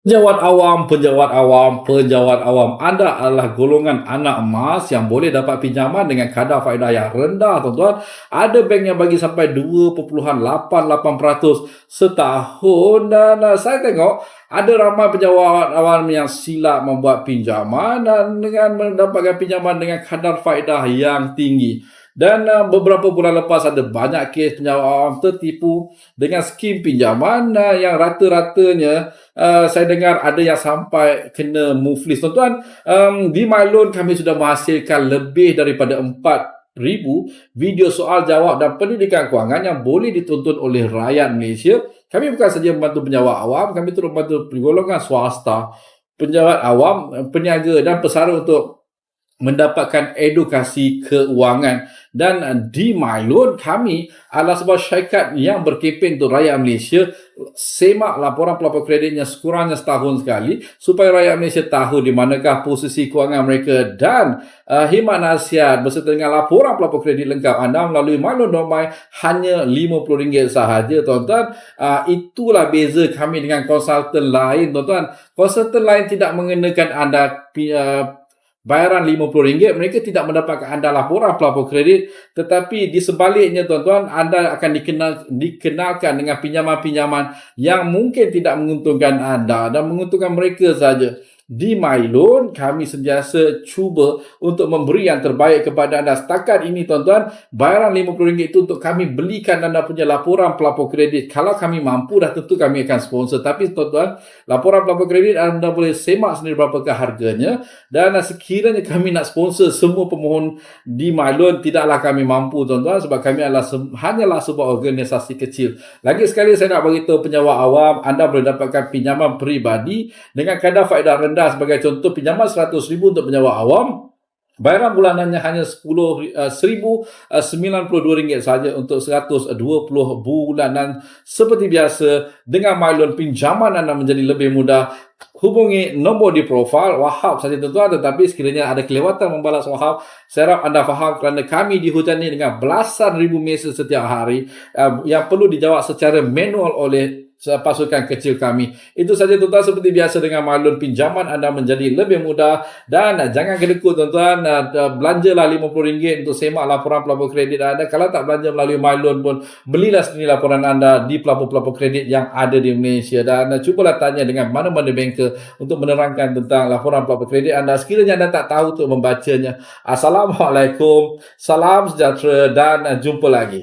Penjawat awam, penjawat awam, penjawat awam. Anda adalah golongan anak emas yang boleh dapat pinjaman dengan kadar faedah yang rendah, tuan-tuan. Ada bank yang bagi sampai 2.88% setahun dan saya tengok ada ramai penjawat awam yang silap membuat pinjaman dan dengan mendapatkan pinjaman dengan kadar faedah yang tinggi. Dan uh, beberapa bulan lepas ada banyak kes penjawat awam tertipu dengan skim pinjaman uh, yang rata-ratanya uh, saya dengar ada yang sampai kena muflis. Tuan-tuan, um, di MyLoan kami sudah menghasilkan lebih daripada 4 ribu video soal jawab dan pendidikan kewangan yang boleh ditonton oleh rakyat Malaysia. Kami bukan saja membantu penjawat awam, kami turut membantu golongan swasta, penjawat awam, peniaga dan pesara untuk mendapatkan edukasi keuangan. Dan di MyLoan kami adalah sebuah syarikat yang berkempen untuk rakyat Malaysia. Semak laporan pelapor kreditnya sekurangnya setahun sekali supaya rakyat Malaysia tahu di manakah posisi kewangan mereka. Dan uh, khidmat nasihat berserta dengan laporan pelapor kredit lengkap anda melalui MyLoan Domai hanya RM50 sahaja tuan-tuan. Uh, itulah beza kami dengan konsultan lain tuan-tuan. Konsultan lain tidak mengenakan anda uh, bayaran RM50 mereka tidak mendapatkan anda laporan pelapor kredit. Tetapi di sebaliknya tuan-tuan anda akan dikenal dikenalkan dengan pinjaman-pinjaman yang mungkin tidak menguntungkan anda dan menguntungkan mereka saja di MyLoan kami sentiasa cuba untuk memberi yang terbaik kepada anda. Setakat ini tuan-tuan, bayaran RM50 itu untuk kami belikan anda punya laporan pelapor kredit. Kalau kami mampu dah tentu kami akan sponsor. Tapi tuan-tuan, laporan pelapor kredit anda boleh semak sendiri berapakah harganya. Dan sekiranya kami nak sponsor semua pemohon di MyLoan, tidaklah kami mampu tuan-tuan sebab kami adalah se- hanyalah sebuah organisasi kecil. Lagi sekali saya nak beritahu penjawat awam, anda boleh dapatkan pinjaman peribadi dengan kadar faedah rendah rendah sebagai contoh pinjaman RM100,000 untuk penjawat awam Bayaran bulanannya hanya RM10, uh, RM1,092 saja untuk 120 bulanan. Seperti biasa, dengan MyLoan pinjaman anda menjadi lebih mudah. Hubungi nombor di profil Wahab saja tuan tetapi sekiranya ada kelewatan membalas Wahab, saya harap anda faham kerana kami dihujani dengan belasan ribu mesej setiap hari uh, yang perlu dijawab secara manual oleh pasukan kecil kami. Itu saja tuan-tuan seperti biasa dengan malun pinjaman anda menjadi lebih mudah dan jangan kedekut tuan-tuan belanjalah RM50 untuk semak laporan pelapor kredit anda. Kalau tak belanja melalui malun pun belilah sendiri laporan anda di pelapor-pelapor kredit yang ada di Malaysia dan cubalah tanya dengan mana-mana banker untuk menerangkan tentang laporan pelapor kredit anda sekiranya anda tak tahu untuk membacanya. Assalamualaikum, salam sejahtera dan jumpa lagi.